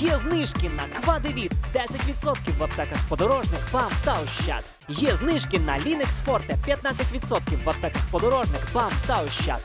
Є знижки на Квадевіт 10% в аптеках подорожник, «Бам» та Ощад. Є знижки на Лінекс Форте 15% в аптеках подорожник, «Бам» та Ощад.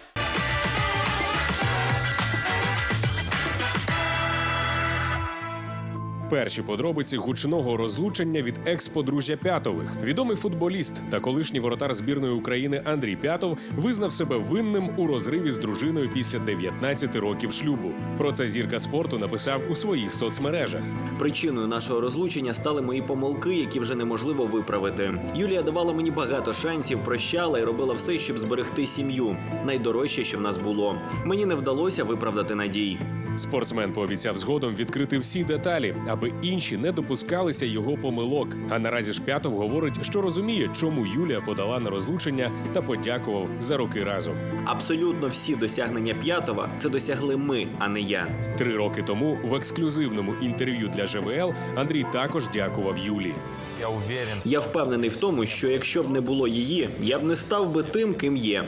Перші подробиці гучного розлучення від екс-подружжя П'ятових. Відомий футболіст та колишній воротар збірної України Андрій П'ятов визнав себе винним у розриві з дружиною після 19 років шлюбу. Про це зірка спорту написав у своїх соцмережах. Причиною нашого розлучення стали мої помилки, які вже неможливо виправити. Юлія давала мені багато шансів, прощала і робила все, щоб зберегти сім'ю. Найдорожче, що в нас було. Мені не вдалося виправдати надій. Спортсмен пообіцяв згодом відкрити всі деталі, аби інші не допускалися його помилок. А наразі ж П'ятов говорить, що розуміє, чому Юлія подала на розлучення та подякував за роки разом. Абсолютно всі досягнення п'ятого це досягли ми, а не я. Три роки тому в ексклюзивному інтерв'ю для ЖВЛ Андрій також дякував Юлі. Я уверен, Я впевнений в тому, що якщо б не було її, я б не став би тим, ким є.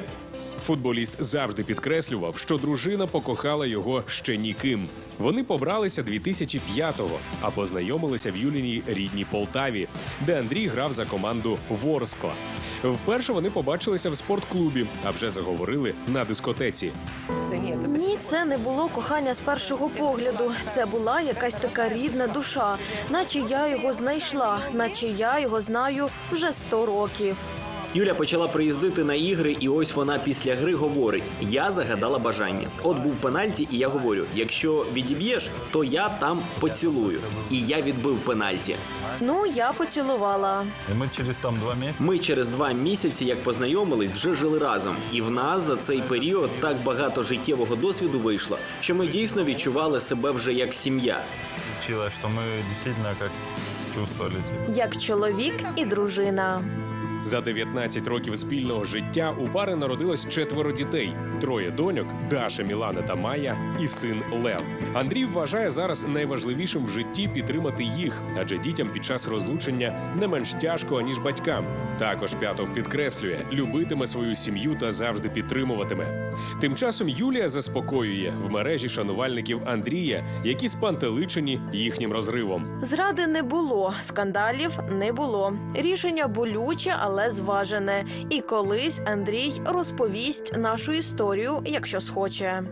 Футболіст завжди підкреслював, що дружина покохала його ще ніким. Вони побралися 2005-го, а познайомилися в Юліній рідній Полтаві, де Андрій грав за команду Ворскла. Вперше вони побачилися в спортклубі, а вже заговорили на дискотеці. Ні, це не було кохання з першого погляду. Це була якась така рідна душа, наче я його знайшла, наче я його знаю вже сто років. Юля почала приїздити на ігри, і ось вона після гри говорить: Я загадала бажання. От був пенальті, і я говорю: якщо відіб'єш, то я там поцілую. І я відбив пенальті. Ну, я поцілувала. и мы через там два месяца Ми через два місяці, як познайомились, вже жили разом. І в нас за цей період так багато життєвого досвіду вийшло, що ми дійсно відчували себе вже як сім'я. что мы действительно как чувствовали себя. Як чоловік і дружина. За 19 років спільного життя у пари народилось четверо дітей: троє доньок Даша, Мілана та Майя і син Лев. Андрій вважає зараз найважливішим в житті підтримати їх, адже дітям під час розлучення не менш тяжко аніж батькам. Також П'ятов підкреслює, любитиме свою сім'ю та завжди підтримуватиме. Тим часом Юлія заспокоює в мережі шанувальників Андрія, які спантеличені їхнім розривом. Зради не було, скандалів не було. Рішення болюче, але зважене. І колись Андрій розповість нашу історію, якщо схоче.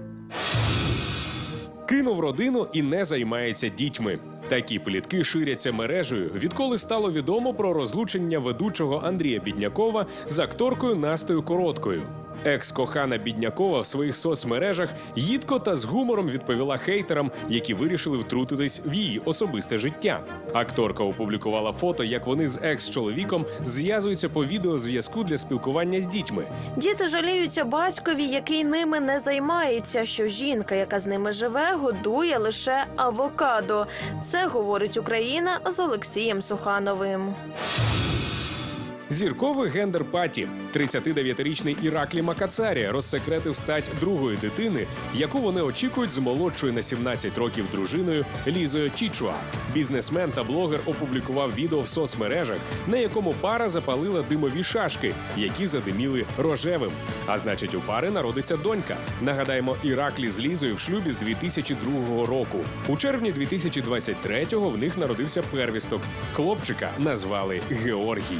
Кинув родину і не займається дітьми. Такі плітки ширяться мережею, відколи стало відомо про розлучення ведучого Андрія Біднякова з акторкою Настею Короткою. Екс-кохана Біднякова в своїх соцмережах їдко та з гумором відповіла хейтерам, які вирішили втрутитись в її особисте життя. Акторка опублікувала фото, як вони з екс-чоловіком зв'язуються по відеозв'язку для спілкування з дітьми. Діти жаліються батькові, який ними не займається. Що жінка, яка з ними живе, годує лише авокадо. Це говорить Україна з Олексієм Сухановим. Зірковий гендер паті 39-річний Іраклі Макацарія розсекретив стать другої дитини, яку вони очікують з молодшою на 17 років дружиною Лізою Чічуа. Бізнесмен та блогер опублікував відео в соцмережах, на якому пара запалила димові шашки, які задиміли рожевим. А значить, у пари народиться донька. Нагадаємо, Іраклі з Лізою в шлюбі з 2002 року. У червні 2023-го в них народився первісток. Хлопчика назвали Георгій.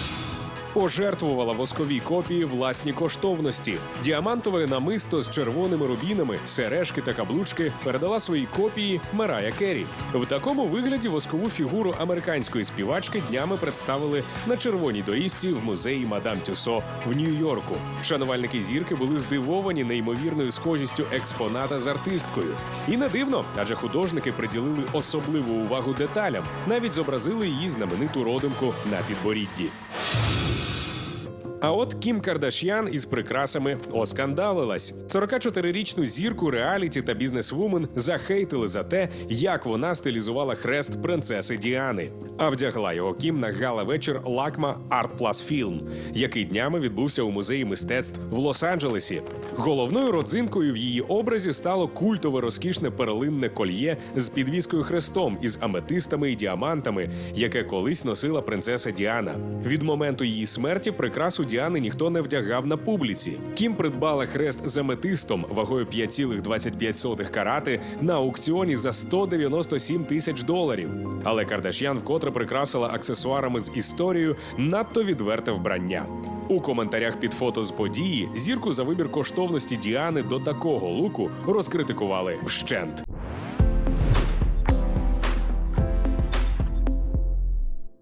Пожертвувала восковій копії власні коштовності. Діамантове намисто з червоними рубінами, сережки та каблучки передала своїй копії Мерая Керрі. В такому вигляді воскову фігуру американської співачки днями представили на червоній доріжці в музеї Мадам Тюсо в Нью-Йорку. Шанувальники зірки були здивовані неймовірною схожістю експоната з артисткою. І не дивно, адже художники приділили особливу увагу деталям, навіть зобразили її знамениту родимку на підборідді. А от Кім Кардаш'ян із прикрасами оскандалилась. 44-річну зірку реаліті та бізнесвумен захейтили за те, як вона стилізувала хрест принцеси Діани. А вдягла його Кім на гала-вечір Лакма Art Plus Film, який днями відбувся у музеї мистецтв в Лос-Анджелесі. Головною родзинкою в її образі стало культове розкішне перлинне кольє з підвіскою хрестом із аметистами і діамантами, яке колись носила принцеса Діана. Від моменту її смерті прикрасу Діани ніхто не вдягав на публіці. Кім придбала хрест з аметистом вагою 5,25 карати на аукціоні за 197 тисяч доларів. Але Кардаш'ян вкотре прикрасила аксесуарами з історією надто відверте вбрання. У коментарях під фото з події зірку за вибір коштовності Діани до такого луку розкритикували вщент.